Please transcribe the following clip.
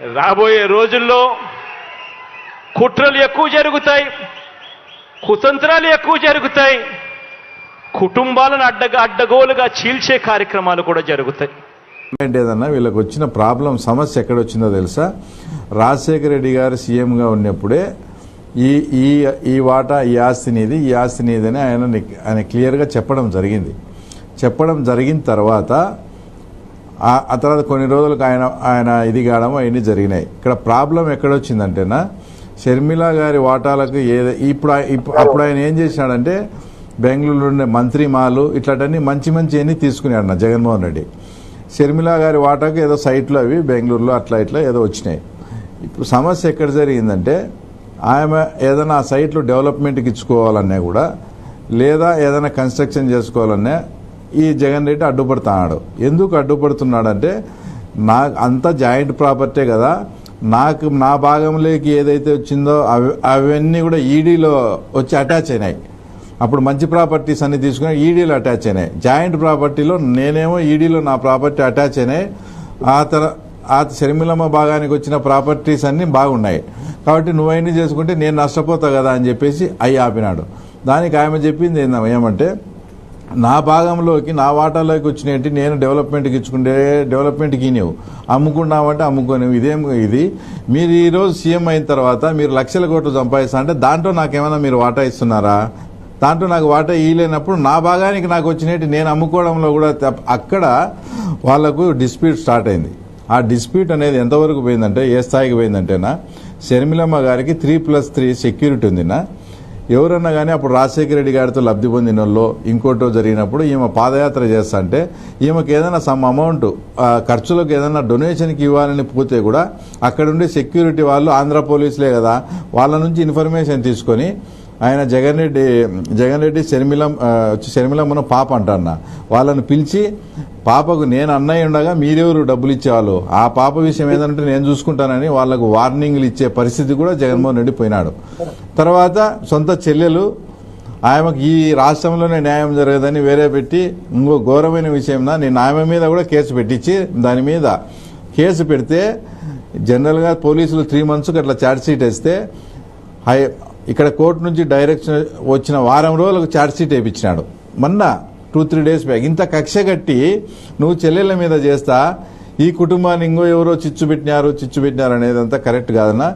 రాబోయే రోజుల్లో కుట్రలు ఎక్కువ జరుగుతాయి కుతంత్రాలు ఎక్కువ జరుగుతాయి కుటుంబాలను అడ్డగా అడ్డగోలుగా చీల్చే కార్యక్రమాలు కూడా జరుగుతాయి. ఏంటి ఏదన్నా వీళ్ళకి వచ్చిన ప్రాబ్లం సమస్య ఎక్కడ వచ్చిందో తెలుసా? రాజశేఖర రెడ్డి గారు సీఎంగా ఉన్నప్పుడే ఈ ఈ ఈ వాటా ఈ ఆస్తి నీది ఈ ఆస్తి నీదని ఆయన ఆయన క్లియర్గా చెప్పడం జరిగింది. చెప్పడం జరిగిన తర్వాత ఆ- తర్వాత కొన్ని రోజులకు ఆయన ఆయన ఇది కావడం అవన్నీ జరిగినాయి. ఇక్కడ ప్రాబ్లం ఎక్కడొచ్చిందంటేనా షర్మిల గారి వాటాలకు ఏదో ఇప్పుడు అప్పుడు ఆయన ఏం చేసినాడంటే బెంగళూరులో ఉండే మంత్రి మాలు ఇట్లాంటివన్నీ మంచి మంచి అన్ని తీసుకున్నాడు నా జగన్మోహన్ రెడ్డి. షర్మిల గారి వాటాకు ఏదో సైట్లు అవి బెంగళూరులో అట్లా ఇట్లా ఏదో వచ్చినాయి. ఇప్పుడు సమస్య ఎక్కడ జరిగిందంటే ఆమె ఏదైనా ఆ సైట్లు డెవలప్మెంట్కి ఇచ్చుకోవాలన్నా కూడా లేదా ఏదైనా కన్స్ట్రక్షన్ చేసుకోవాలన్నా ఈ జగన్ రెడ్డి అడ్డుపడుతున్నాడు. ఎందుకు అడ్డుపడుతున్నాడంటే నా అంతా జాయింట్ ప్రాపర్టీ కదా నాకు నా భాగంలోకి ఏదైతే వచ్చిందో అవి అవన్నీ కూడా ఈడీలో వచ్చి అటాచ్ అయినాయి. అప్పుడు మంచి ప్రాపర్టీస్ అన్ని తీసుకుని ఈడీలో అటాచ్ అయినాయి. జాయింట్ ప్రాపర్టీలో నేనేమో ఈడీలో నా ప్రాపర్టీ అటాచ్ అయినాయి. ఆ తర ఆ శర్మిలమ్మ భాగానికి వచ్చిన ప్రాపర్టీస్ అన్నీ బాగున్నాయి. కాబట్టి నువ్వన్నీ చేసుకుంటే నేను నష్టపోతా కదా అని చెప్పేసి అయ్యి ఆపినాడు. దానికి ఆమె చెప్పింది ఏందమ్మా ఏమంటే నా భాగంలోకి నా వాటాలోకి వచ్చినట్టు నేను డెవలప్మెంట్కి ఇచ్చుకుంటే డెవలప్మెంట్కి ఇనేవు అమ్ముకున్నామంటే అమ్ముకోనేవు. ఇదేం ఇది. మీరు ఈరోజు సీఎం అయిన తర్వాత మీరు లక్షల కోట్లు సంపాదిస్తా అంటే దాంట్లో నాకేమైనా మీరు వాటా ఇస్తున్నారా? దాంట్లో నాకు వాటా ఇయ్యలేనప్పుడు నా భాగానికి నాకు వచ్చినట్టు నేను అమ్ముకోవడంలో కూడా తప్ప- అక్కడ వాళ్ళకు డిస్ప్యూట్ స్టార్ట్ అయింది. ఆ డిస్ప్యూట్ అనేది ఎంతవరకు పోయిందంటే ఏ స్థాయికి పోయిందంటేనా షర్మిలమ్మ గారికి త్రీ ప్లస్ త్రీ సెక్యూరిటీ ఉందినా ఎవరన్నా కానీ అప్పుడు రాజశేఖర రెడ్డి గారితో లబ్ధి పొందిన వాళ్ళు ఇంకోటో జరిగినప్పుడు ఈమె పాదయాత్ర చేస్తా అంటే ఈమెకి ఏదైనా సమ్ అమౌంట్ ఖర్చులకు ఏదైనా డొనేషన్కి ఇవ్వాలని పోతే కూడా అక్కడ ఉండే సెక్యూరిటీ వాళ్ళు ఆంధ్ర పోలీసులే కదా వాళ్ళ నుంచి ఇన్ఫర్మేషన్ తీసుకొని ఆయన జగన్ రెడ్డి జగన్ రెడ్డి శర్మిలం ఆ, వచ్చి శర్మిలమ్మను పాప అంటన్న. వాళ్ళని పిలిచి పాపకు నేను అన్నయ్య ఉండగా మీరెవరు డబ్బులు ఇచ్చేవాళ్ళు? ఆ పాప విషయం ఏదంటే నేను చూసుకుంటానని వాళ్ళకు వార్నింగ్లు ఇచ్చే పరిస్థితి కూడా జగన్మోహన్ రెడ్డి పోయినాడు. తర్వాత సొంత చెల్లెలు ఆమెకు ఈ రాష్ట్రంలోనే న్యాయం జరగదని వేరే పెట్టి ఇంకో ఘోరమైన విషయంనా నేను ఆమె మీద కూడా కేసు పెట్టించి దాని మీద కేసు పెడితే జనరల్గా పోలీసులు త్రీ మంత్స్కి అట్లా ఛార్జ్ షీట్ వేస్తే హై ఇక్కడ కోర్టు నుంచి డైరెక్షన్ వచ్చిన వారం రోజులకు ఛార్జ్షీట్ వేయించినాడు. మొన్న టూ త్రీ డేస్ బ్యాక్. ఇంత కక్ష కట్టి నువ్వు చెల్లెళ్ళ మీద చేస్తా ఈ కుటుంబాన్ని ఇంకో ఎవరో చిచ్చు పెట్టినారు చిచ్చు పెట్టినారు అనేది అంతా కరెక్ట్ కాదన్నా.